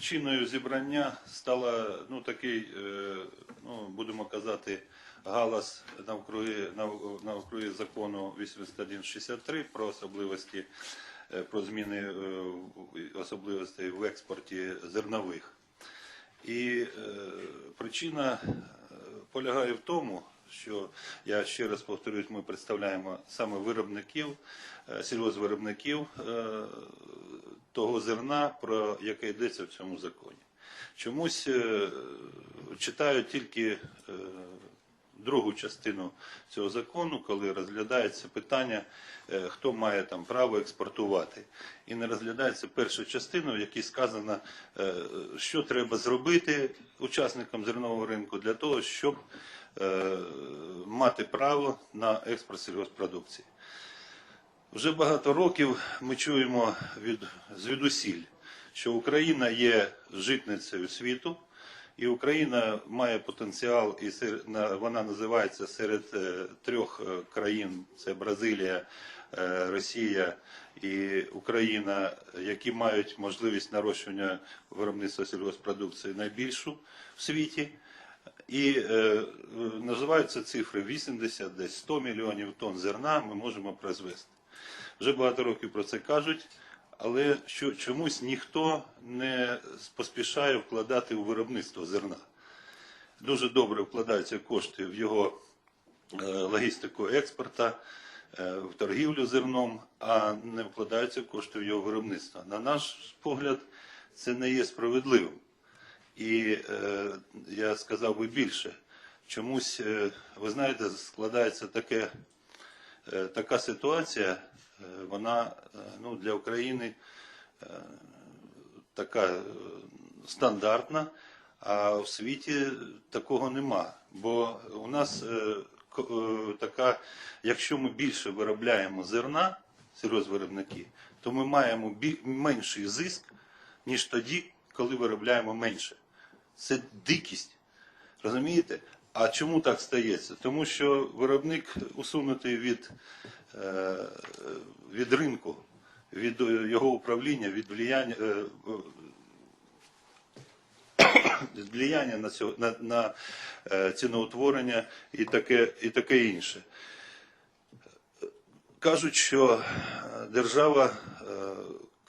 Причиною зібрання стала ну такий, е, ну будемо казати, галас навкруги нав- навкруги закону 8163 про особливості е, про зміни е, особливостей в експорті зернових. І причина полягає в тому, що я ще раз повторюсь, ми представляємо саме виробників, е, сільгоспвиробників е, того зерна, про яке йдеться в цьому законі. Чомусь е, читаю тільки другу частину цього закону, коли розглядається питання, хто має там право експортувати. І не розглядається перша частина, в якій сказано, що треба зробити учасникам зернового ринку для того, щоб мати право на експорт сільгоспродукції. Вже багато років ми чуємо від звідусіль, що Україна є житницею світу, і Україна має потенціал, і вона називається серед е, трьох е, країн: це Бразилія, е, Росія і Україна, які мають можливість нарощування виробництва сільгоспродукції найбільшу в світі. І е, е, називаються цифри 80, десь 100 мільйонів тонн зерна ми можемо призвести. Вже багато років про це кажуть, але що, чомусь ніхто не поспішає вкладати у виробництво зерна. Дуже добре вкладаються кошти в його е, логістику експорту, е, в торгівлю зерном, а не вкладаються кошти в його виробництво. На наш погляд, це не є справедливим. І е, я сказав би більше. Чомусь, е, ви знаєте, складається таке, е, така ситуація, е, вона е, ну, для України е, така е, стандартна, а в світі такого нема. Бо у нас е, е, така, якщо ми більше виробляємо зерна, сільгоспвиробники, то ми маємо бі- менший зиск, ніж тоді, коли виробляємо менше. Це дикість. Розумієте? А чому так стається? Тому що виробник усунутий від, е, від ринку, від його управління, від влияння, е, від влияння на, цього, на, на е, ціноутворення і таке, і таке інше. Кажуть, що держава,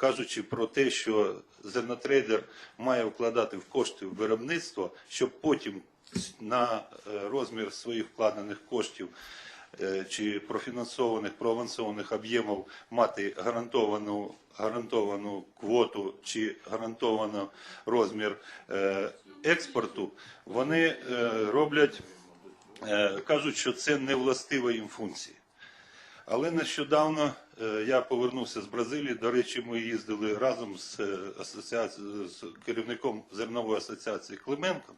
кажучи про те, що зернотрейдер має вкладати в кошти в виробництво, щоб потім на е, розмір своїх вкладених коштів е, чи профінансованих, проавансованих об'ємів мати гарантовану, гарантовану квоту чи гарантований розмір е, експорту, вони роблять, кажуть, що це не властива їм функція. Але нещодавно е, я повернувся з Бразилії. До речі, ми їздили разом з, е, з керівником зернової асоціації Клименком.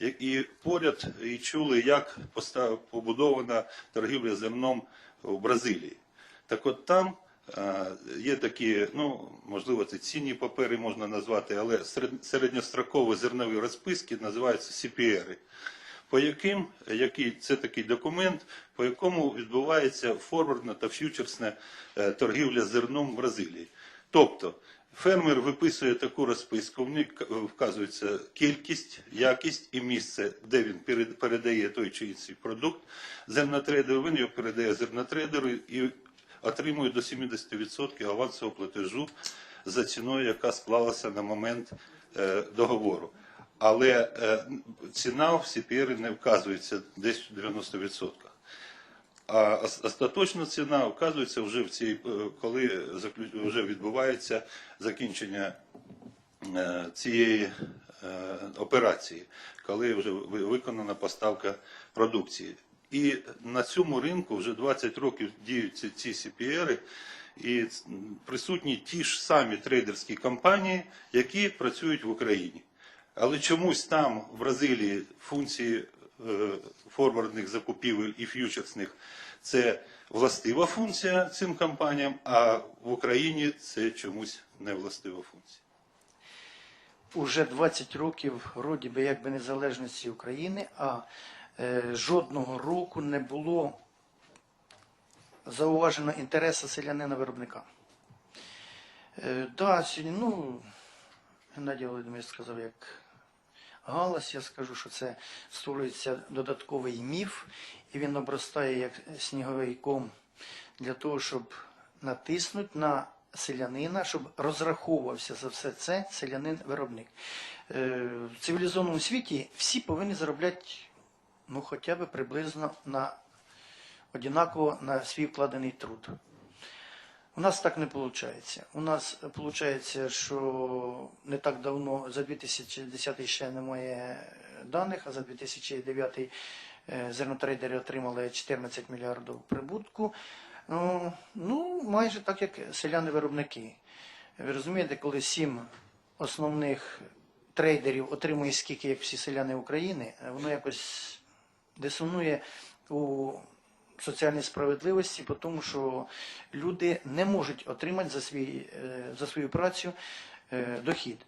І- поряд і чули, як побудована торгівля зерном у Бразилії. Так от там е, є такі, ну можливо, це цінні папери можна назвати, але серед- середньострокові зернові розписки називаються CPR по яким який це такий документ, по якому відбувається форвардна та ф'ючерсна е, торгівля зерном в Бразилії. Тобто фермер виписує таку розписку, в ній вказується кількість, якість і місце, де він перед- передає той чи інший продукт зернотрейдеру, він його передає зернотрейдеру і отримує до 70% авансового платежу за ціною, яка склалася на момент е, договору. Але е, ціна в CPR не вказується десь в 90%. А остаточна ціна вказується вже в цій, е, коли вже відбувається закінчення е, цієї операції, коли вже виконана поставка продукції. І на цьому ринку вже 20 років діють ці, CPR, і присутні ті ж самі трейдерські компанії, які працюють в Україні. Але чомусь там, в Бразилії, функції е, форвардних закупівель і ф'ючерсних це властива функція цим компаніям, а в Україні це чомусь не властива функція. Уже 20 років роді би якби незалежності України, а е, жодного року не було зауважено інтересу селянина виробника. Е, да, сьогодні, ну, Геннадій Володимирович сказав, як галас, я скажу, що це створюється додатковий міф, і він обростає як сніговий ком для того, щоб натиснути на селянина, щоб розраховувався за все це селянин-виробник. Е, В цивілізованому світі всі повинні заробляти ну, хоча б приблизно на однаково на свій вкладений труд. У нас так не виходить. У нас виходить, що не так давно, за 2010 ще немає даних, а за 2009 е, зернотрейдери отримали 14 мільярдів прибутку. Ну, ну, майже так, як селяни-виробники. Ви розумієте, коли сім основних трейдерів отримує скільки, як всі селяни України, е, воно якось дисонує у соціальній справедливості, тому що люди не можуть отримати за, свій, е, за свою працю е, дохід.